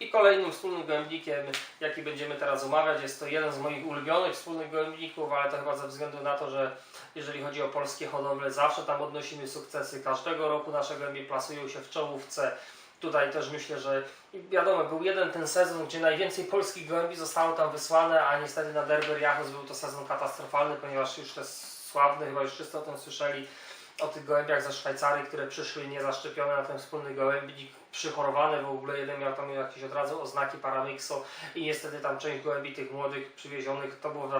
I kolejnym wspólnym gołębnikiem, jaki będziemy teraz omawiać, jest to jeden z moich ulubionych wspólnych gołębników, ale to chyba ze względu na to, że jeżeli chodzi o polskie hodowle, zawsze tam odnosimy sukcesy. Każdego roku nasze gołębie plasują się w czołówce. Tutaj też myślę, że wiadomo, był jeden ten sezon, gdzie najwięcej polskich gołębi zostało tam wysłane, a niestety na Derber Jachus był to sezon katastrofalny, ponieważ już te sławne, chyba już wszyscy o tym słyszeli, o tych gołębiach ze Szwajcarii, które przyszły niezaszczepione na ten wspólny gołębnik, przychorowane w ogóle, jeden miał tam jakieś od razu oznaki paramixo i niestety tam część gołębi tych młodych przywiezionych, to było w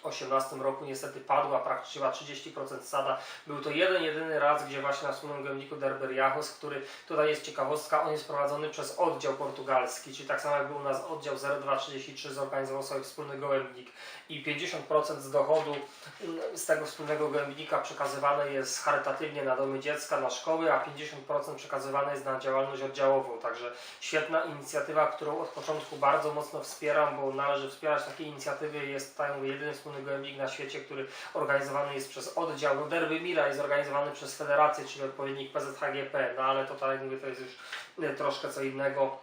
2018 roku, niestety padła praktycznie chyba 30% stada. Był to jeden, jedyny raz, gdzie właśnie na wspólnym gołębniku Derber Jachus, który tutaj jest ciekawostka, on jest prowadzony przez oddział portugalski, czyli tak samo jak był u nas oddział 0233 zorganizował sobie wspólny gołębnik i 50% z dochodu mm, z tego wspólnego gołębnika przekazywane jest charytatywnie na domy dziecka, na szkoły, a 50% przekazywane jest na działalność oddziałową. Także świetna inicjatywa, którą od początku bardzo mocno wspieram, bo należy wspierać takie inicjatywy. Jest mówię, jedyny wspólny gołębnik na świecie, który organizowany jest przez oddział. No Derby Mira jest organizowany przez federację, czyli odpowiednik PZHGP, no ale to tak mówię, to jest już y, troszkę co innego.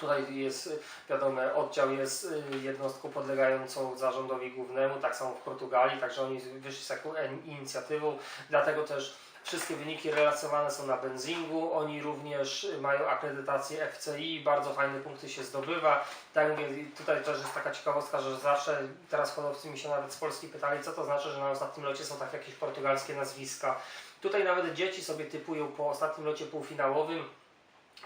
Tutaj jest, y, wiadomo, oddział jest y, jednostką podlegającą zarządowi głównemu, tak samo w Portugalii, także oni wyszli z taką inicjatywą, dlatego też wszystkie wyniki relacjonowane są na benzingu, oni również mają akredytację FCI, bardzo fajne punkty się zdobywa. Tak mówię, tutaj też jest taka ciekawostka, że zawsze teraz hodowcy mi się nawet z Polski pytali, co to znaczy, że na ostatnim locie są tak jakieś portugalskie nazwiska. Tutaj nawet dzieci sobie typują po ostatnim locie półfinałowym,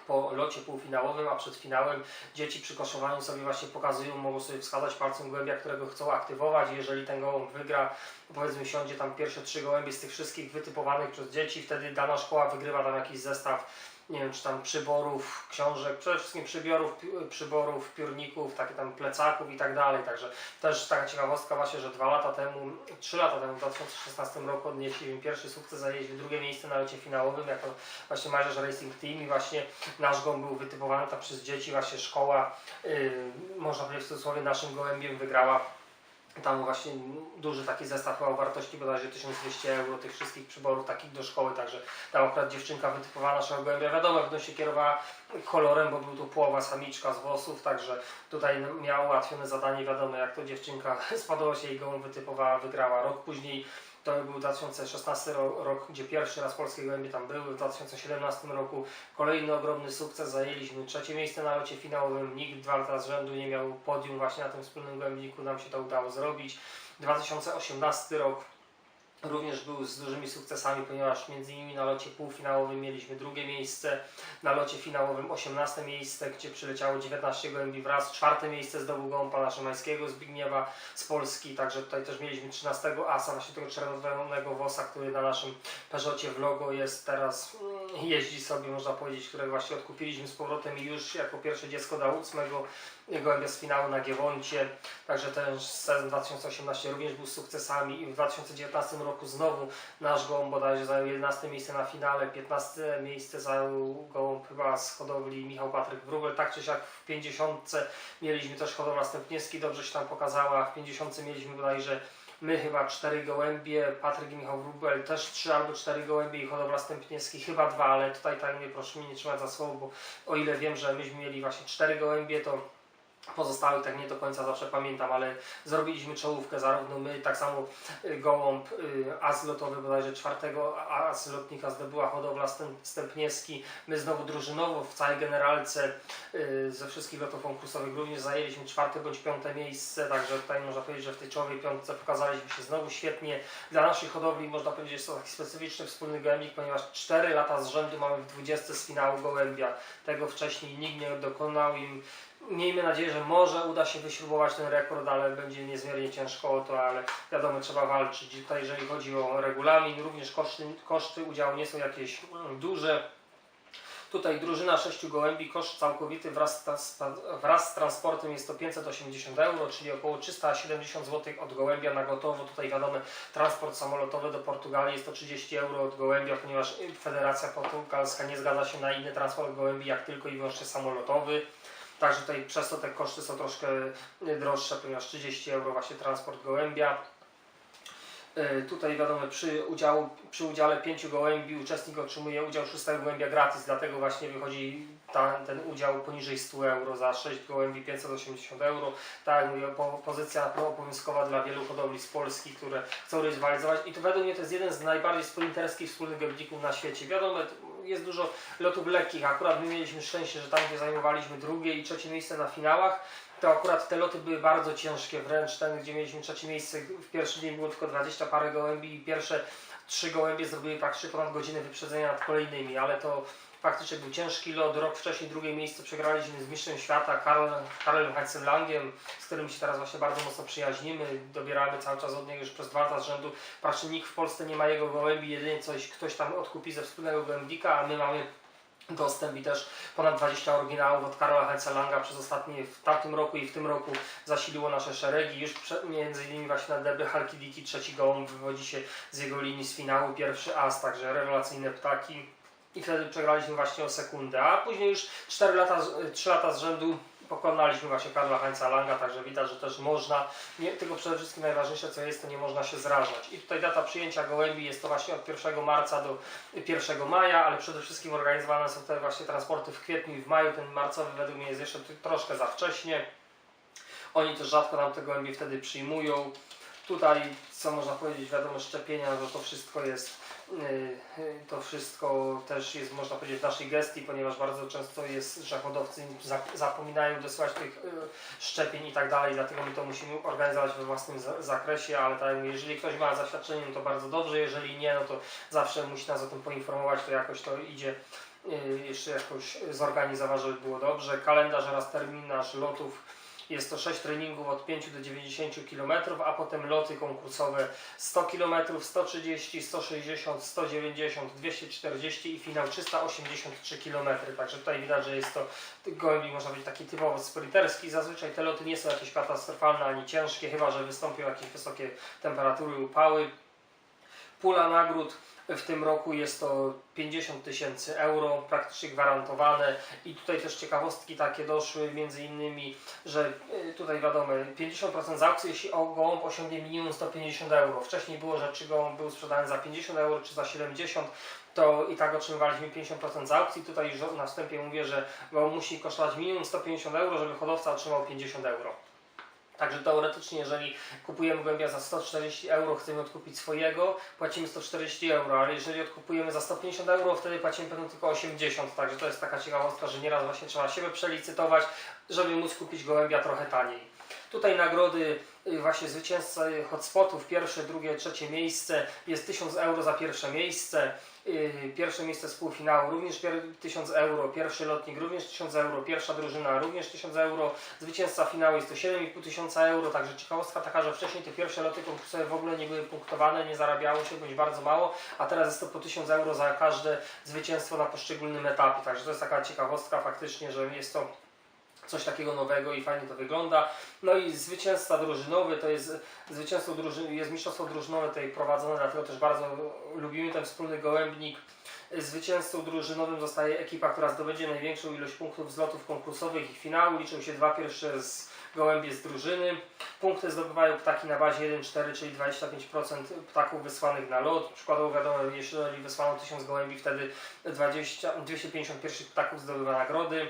po locie półfinałowym, a przed finałem dzieci przy koszowaniu sobie właśnie pokazują, mogą sobie wskazać palcem gołębia, którego chcą aktywować. Jeżeli ten gołąb wygra, powiedzmy siądzie tam pierwsze trzy gołębie z tych wszystkich wytypowanych przez dzieci, wtedy dana szkoła wygrywa tam jakiś zestaw nie wiem, czy tam przyborów, książek, przede wszystkim przybiorów, przyborów, piórników, takie tam plecaków i tak dalej. Także też taka ciekawostka właśnie, że dwa lata temu, trzy lata temu, w 2016 roku odnieśli pierwszy sukces, zajęli drugie miejsce na locie finałowym jako właśnie Marzysz Racing Team i właśnie nasz gołąb był wytypowany tam przez dzieci, właśnie szkoła, yy, można powiedzieć w cudzysłowie, naszym gołębiem wygrała tam właśnie duży taki zestaw o wartości bodajże 1200 euro tych wszystkich przyborów takich do szkoły, także tam akurat dziewczynka wytypowała naszego gołębia, wiadomo, będą się kierowała kolorem, bo był to połowa samiczka z włosów, także tutaj miała ułatwione zadanie, wiadomo, jak to dziewczynka spadło się i gołąb wytypowała, wygrała. Rok później to był 2016 ro- rok, gdzie pierwszy raz polskie gołębie tam były. W 2017 roku kolejny ogromny sukces. Zajęliśmy trzecie miejsce na locie finałowym. Nikt dwa lata z rzędu nie miał podium właśnie na tym wspólnym gołębniku. Nam się to udało zrobić. 2018 rok również był z dużymi sukcesami, ponieważ między innymi na locie półfinałowym mieliśmy drugie miejsce, na locie finałowym 18 miejsce, gdzie przyleciało 19 gołębi wraz, czwarte miejsce zdobył gołąb pana Szymańskiego Zbigniewa z Polski, także tutaj też mieliśmy 13 asa, właśnie tego czerwonego wosa, który na naszym Peugeotie w logo jest teraz, mm, jeździ sobie można powiedzieć, którego właśnie odkupiliśmy z powrotem i już jako pierwsze dziecko dał ósmego gołębia z finału na Giewoncie, także ten sezon 2018 również był z sukcesami i w 2019 roku znowu nasz gołąb bodajże zajął 11 miejsce na finale, 15 miejsce zajął gołąb chyba z hodowli Michał Patryk Wróbel, tak czy siak w 50 mieliśmy też hodowla Stępniewski, dobrze się tam pokazała, w 50 mieliśmy bodajże my chyba cztery gołębie, Patryk i Michał Wróbel też trzy albo cztery gołębie i hodowla Stępniewski chyba dwa, ale tutaj tak mnie proszę mnie nie trzymać za słowo, bo o ile wiem, że myśmy mieli właśnie cztery gołębie, to pozostałych tak nie do końca zawsze pamiętam, ale zrobiliśmy czołówkę, zarówno my, tak samo y, gołąb, y, as lotowy bodajże czwartego as lotnika zdobyła hodowla Stęp- Stępniewski. My znowu drużynowo w całej generalce y, ze wszystkich lotów konkursowych również zajęliśmy czwarte bądź piąte miejsce, także tutaj można powiedzieć, że w tej czołowej piątce pokazaliśmy się znowu świetnie. Dla naszej hodowli można powiedzieć, że jest to taki specyficzny wspólny gołębnik, ponieważ 4 lata z rzędu mamy w 20 z finału gołębia. Tego wcześniej nikt nie dokonał im. Miejmy nadzieję, że może uda się wyśrubować ten rekord, ale będzie niezmiernie ciężko o to, ale wiadomo, trzeba walczyć. Tutaj jeżeli chodzi o regulamin, również koszty, koszty udziału nie są jakieś mm, duże. Tutaj drużyna sześciu gołębi, koszt całkowity wraz, wraz z transportem jest to 580 euro, czyli około 370 zł od gołębia na gotowo. Tutaj wiadomo, transport samolotowy do Portugalii jest to 30 euro od gołębia, ponieważ Federacja Portugalska nie zgadza się na inny transport gołębi, jak tylko i wyłącznie samolotowy. Także tutaj przez to te koszty są troszkę droższe, ponieważ 30 euro właśnie transport gołębia. E, Tutaj wiadomo, przy, udziału, przy udziale pięciu gołębi uczestnik otrzymuje udział szóstego gołębia gratis, dlatego właśnie wychodzi ta, ten udział poniżej 100 euro, za 6 gołębi 580 euro. Tak jak mówię, po, pozycja obowiązkowa dla wielu hodowli z Polski, które chcą rywalizować i to według mnie to jest jeden z najbardziej sprinterskich wspólnych gołębników na świecie. Wiadomo, jest dużo lotów lekkich, akurat my mieliśmy szczęście, że tam gdzie zajmowaliśmy drugie i trzecie miejsce na finałach, to akurat te loty były bardzo ciężkie, wręcz ten, gdzie mieliśmy trzecie miejsce, w pierwszy dzień było tylko 20 parę gołębi i pierwsze trzy gołębie zrobiły praktycznie ponad godzinę wyprzedzenia nad kolejnymi, ale to faktycznie był ciężki lot. Rok wcześniej drugie miejsce przegraliśmy z mistrzem świata Karol, Karolem Heinzelangiem, z którym się teraz właśnie bardzo mocno przyjaźnimy. Dobieramy cały czas od niego już przez dwa lata z rzędu. Praktycznie nikt w Polsce nie ma jego gołębi, jedynie coś ktoś tam odkupi ze wspólnego gołębnika, a my mamy dostęp i też ponad 20 oryginałów od Karola Heinzelanga przez ostatnie w tamtym roku i w tym roku zasiliło nasze szeregi. Już między innymi właśnie na Deby Halkidiki trzeci gołąb wywodzi się z jego linii z finału, pierwszy as, także rewelacyjne ptaki. I wtedy przegraliśmy właśnie o sekundę, a później już 4 lata, z- 3 lata z rzędu pokonaliśmy właśnie Karla Heinza Langa, także widać, że też można, nie, tylko przede wszystkim najważniejsze co jest, to nie można się zrażać. I tutaj data przyjęcia gołębi jest to właśnie od 1 marca do 1 maja, ale przede wszystkim organizowane są te właśnie transporty w kwietniu i w maju, ten marcowy według mnie jest jeszcze troszkę za wcześnie. Oni też rzadko nam te gołębie wtedy przyjmują. Tutaj, co można powiedzieć, wiadomo, szczepienia, że to wszystko jest, yy, yy, to wszystko też jest, można powiedzieć, w naszej gestii, ponieważ bardzo często jest, że hodowcy za- zapominają dosyłać tych yy, szczepień i tak dalej, dlatego my to musimy organizować we własnym za- zakresie, ale tak, jeżeli ktoś ma zaświadczenie, no to bardzo dobrze, jeżeli nie, no to zawsze musi nas o tym poinformować, to jakoś to idzie jeszcze jakoś zorganizować, żeby było dobrze. Kalendarz oraz terminarz lotów jest to 6 treningów od 5 do 90 km, a potem loty konkursowe 100 km, 130, 160, 190, 240 i finał 383 km. Także tutaj widać, że jest to gołębik, można powiedzieć, taki typowo sprinterski. Zazwyczaj te loty nie są jakieś katastrofalne ani ciężkie, chyba że wystąpią jakieś wysokie temperatury, upały. Pula nagród w tym roku jest to 50 tysięcy euro, praktycznie gwarantowane i tutaj też ciekawostki takie doszły, między innymi, że y, tutaj wiadomo, 50% z aukcji, jeśli gołąb osiągnie minimum 150 euro. Wcześniej było, że czy gołąb był sprzedany za 50 euro, czy za 70, to i tak otrzymywaliśmy 50% z aukcji. Tutaj już na wstępie mówię, że gołąb musi kosztować minimum 150 euro, żeby hodowca otrzymał 50 euro. Także teoretycznie, jeżeli kupujemy gołębia za 140 euro, chcemy odkupić swojego, płacimy 140 euro, ale jeżeli odkupujemy za 150 euro, wtedy płacimy tylko 80. Także to jest taka ciekawostka, że nieraz właśnie trzeba siebie przelicytować, żeby móc kupić gołębia trochę taniej. Tutaj nagrody y, właśnie zwycięzcy hotspotów, pierwsze, drugie, trzecie miejsce, jest 1000 euro za pierwsze miejsce. Yy, Pierwsze miejsce z półfinału również pier- 1000 euro, pierwszy lotnik również 1000 euro, pierwsza drużyna również 1000 euro, zwycięzca finału jest to 7500 tysiąca euro, także ciekawostka taka, że wcześniej te pierwsze loty konkursowe w ogóle nie były punktowane, nie zarabiało się bądź bardzo mało, a teraz jest to po 1000 euro za każde zwycięstwo na poszczególnym etapie, także to jest taka ciekawostka faktycznie, że jest to coś takiego nowego i fajnie to wygląda. No i zwycięzca drużynowy to jest zwycięstwo drużyny, jest mistrzostwo drużynowe tutaj prowadzone, dlatego też bardzo lubimy ten wspólny gołębnik. Zwycięzcą drużynowym zostaje ekipa, która zdobędzie największą ilość punktów z lotów konkursowych i finału. Liczą się dwa pierwsze z gołębie z drużyny. Punkty zdobywają ptaki na bazie 1-4, czyli 25% ptaków wysłanych na lot. Przykładowo wiadomo, jeżeli wysłano 1000 gołębi, wtedy 20, 250 pierwszych ptaków zdobywa nagrody.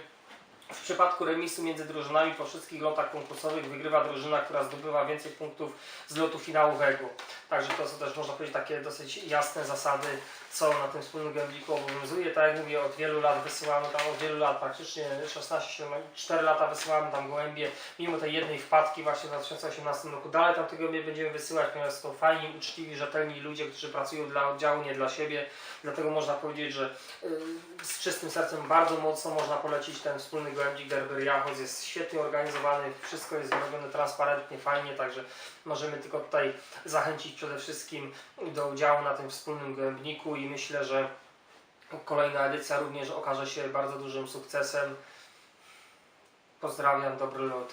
W przypadku remisu między drużynami po wszystkich lotach konkursowych wygrywa drużyna, która zdobywa więcej punktów z lotu finałowego. Także to są też można powiedzieć takie dosyć jasne zasady, co na tym wspólnym gębliku obowiązuje. Tak jak mówię, od wielu lat wysyłamy tam, od wielu lat, praktycznie 16, 4 lata wysyłamy tam gołębie, mimo tej jednej wpadki właśnie w 2018 roku. Dalej tam te gołębie będziemy wysyłać, ponieważ są fajni, uczciwi, rzetelni ludzie, którzy pracują dla oddziału, nie dla siebie. Dlatego można powiedzieć, że y, z czystym sercem bardzo mocno można polecić ten wspólny gołębik Gerber Jachos. Jest świetnie organizowany, wszystko jest zrobione transparentnie, fajnie, także możemy tylko tutaj zachęcić przede wszystkim do udziału na tym wspólnym gołębniku i myślę, że kolejna edycja również okaże się bardzo dużym sukcesem. Pozdrawiam, dobry lot.